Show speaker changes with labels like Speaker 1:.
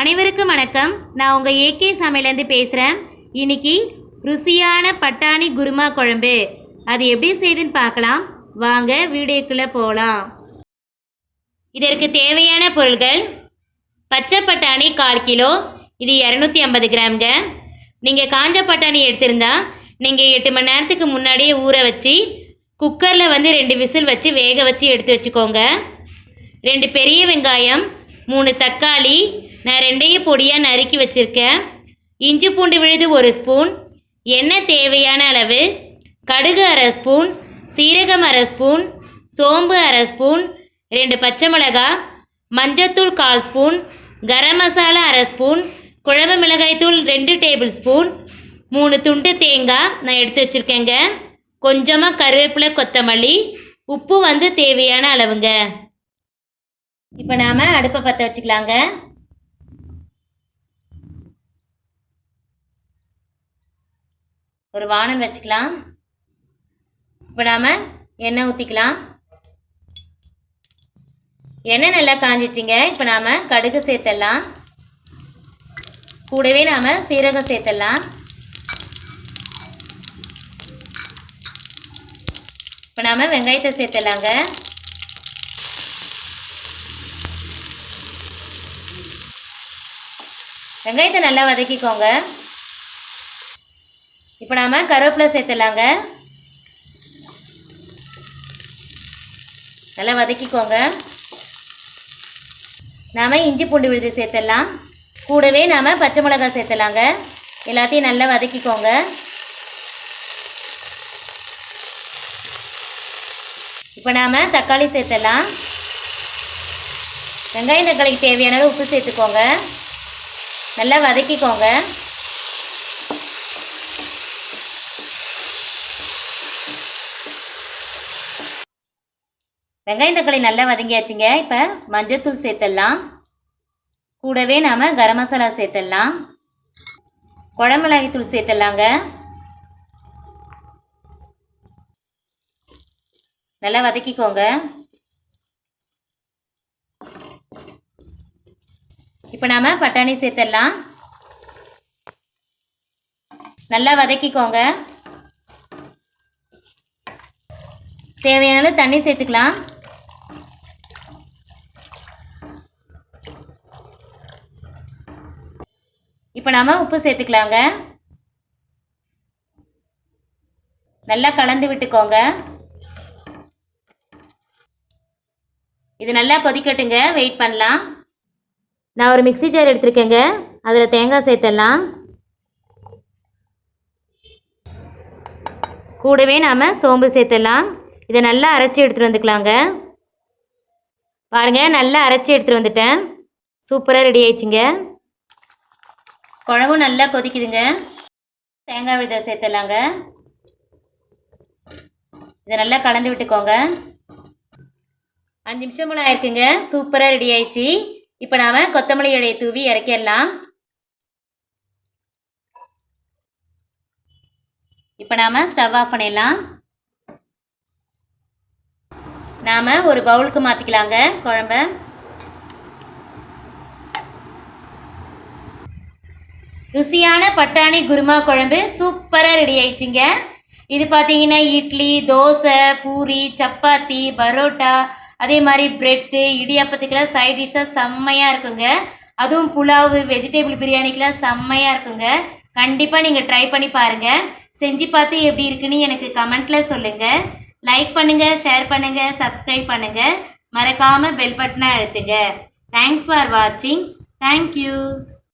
Speaker 1: அனைவருக்கும் வணக்கம். நான் உங்கள் ஏகே சமையலேருந்து பேசுகிறேன் இன்னைக்கு ருசியான பட்டாணி குருமா குழம்பு. அது எப்படி செய்யுதுன்னு பார்க்கலாம். வாங்க வீடியோக்குள்ளே போகலாம் இதற்கு தேவையான பொருள்கள் பச்சை பட்டாணி கால் கிலோ இது இரநூத்தி ஐம்பது கிராம்ங்க. நீங்கள் காஞ்ச பட்டாணி எடுத்திருந்தா நீங்கள் எட்டு மணி நேரத்துக்கு முன்னாடியே ஊற வச்சு குக்கரில் வந்து ரெண்டு விசில் வச்சு வேக வச்சு எடுத்து வச்சுக்கோங்க. ரெண்டு பெரிய வெங்காயம் மூணு தக்காளி நான் ரெண்டையும் பொடியாக நறுக்கி வச்சுருக்கேன். இஞ்சி பூண்டு விழுது ஒரு ஸ்பூன். எண்ணெய் தேவையான அளவு. கடுகு அரை ஸ்பூன். சீரகம் அரை ஸ்பூன். சோம்பு அரை ஸ்பூன். ரெண்டு பச்சை மிளகாய் மஞ்சத்தூள் கால் ஸ்பூன். கரம் மசாலா அரை ஸ்பூன். குழம்பு மிளகாய்த்தூள் ரெண்டு டேபிள் ஸ்பூன். மூணு துண்டு தேங்காய் நான் எடுத்து வச்சுருக்கேங்க. கொஞ்சமாக கருவேப்பிலை கொத்தமல்லி. உப்பு வந்து தேவையான அளவுங்க. இப்போ நாம் அடுப்பை பற்ற வச்சுக்கலாங்க. ஒரு வானல் வச்சுக்கலாம். இப்போ நாம் எண்ணெய் ஊற்றிக்கலாம் எண்ணெய் நல்லா காஞ்சிச்சிங்க இப்போ நாம் கடுகு சேர்த்துடலாம் கூடவே நாம் சீரகம் சேர்த்துடலாம் இப்போ நாம் வெங்காயத்தை சேர்த்துடலாங்க வெங்காயத்தை நல்லா வதக்கிக்கோங்க. இப்போ நாம் கருவேப்பிலை சேர்த்துடலாங்க. நல்லா வதக்கிக்கோங்க. நாம் இஞ்சி பூண்டு விழுது சேர்த்துடலாம். கூடவே நாம் பச்சை மிளகாய் சேர்த்துலாங்க எல்லாத்தையும் நல்லா வதக்கிக்கோங்க. இப்போ நாம் தக்காளி சேர்த்துடலாம். வெங்காயம் தக்காளிக்கு தேவையானது உப்பு சேர்த்துக்கோங்க. நல்லா வதக்கிக்கோங்க. வெங்காயம் தக்காளி நல்லா வதங்கியாச்சுங்க. இப்போ மஞ்சத்தூள் சேர்த்துடலாம் கூடவே நாம் கரம் மசாலா சேர்த்துடலாம் குழம்புமிளகாய் தூள் சேர்த்துடலாங்க நல்லா வதக்கிக்கோங்க. இப்போ நாம் பட்டாணி சேர்த்துடலாம் நல்லா வதக்கிக்கோங்க. தேவையான தண்ணி சேர்த்துக்கலாம். இப்போ நாம் உப்பு சேர்த்துக்கலாங்க. நல்லா கலந்து விட்டுக்கோங்க. இது நல்லா கொதிக்கட்டுங்க. வெயிட் பண்ணலாம். நான் ஒரு மிக்ஸி ஜார் எடுத்திருக்கேங்க. அதில் தேங்காய் சேர்த்துடலாம் கூடவே நாம் சோம்பு சேர்த்துடலாம் இதை நல்லா அரைச்சி எடுத்துகிட்டு வந்துக்கலாங்க. பாருங்கள் நல்லா அரைச்சி எடுத்துகிட்டு வந்துட்டேன். சூப்பராக ரெடி ஆயிடுச்சுங்க. குழம்பும் நல்லா கொதிக்குதுங்க. தேங்காய் விழுத சேர்த்துலாங்க இதை நல்லா கலந்து விட்டுக்கோங்க. அஞ்சு நிமிஷம் போல் ஆயிருக்குங்க. சூப்பராக ரெடி ஆயிடுச்சு. இப்போ நாம் கொத்தமல்லி இலையை தூவி இறக்கிடலாம். இப்போ நாம் ஸ்டவ் ஆஃப் பண்ணிடலாம். நாம் ஒரு பவுலுக்கு மாற்றிக்கலாங்க குழம்ப. ருசியான பட்டாணி குருமா குழம்பு சூப்பராக ரெடி ஆயிடுச்சுங்க. இது பார்த்தீங்கன்னா இட்லி தோசை பூரி சப்பாத்தி பரோட்டா அதே மாதிரி ப்ரெட்டு இடியாப்பத்துக்கெல்லாம் சைட் டிஷ்ஷாக செம்மையாக இருக்குங்க. அதுவும் புலாவு வெஜிடபிள் பிரியாணிக்கெலாம் செம்மையாக இருக்குங்க. கண்டிப்பாக நீங்கள் ட்ரை பண்ணி பாருங்கள் செஞ்சு பார்த்து எப்படி இருக்குன்னு எனக்கு கமெண்ட்டில் சொல்லுங்கள் லைக் பண்ணுங்கள் ஷேர் பண்ணுங்கள் சப்ஸ்கிரைப் பண்ணுங்கள் மறக்காமல் பெல் பட்டனை அழுத்துங்க. தேங்க்ஸ் ஃபார் வாட்சிங் தேங்க்யூ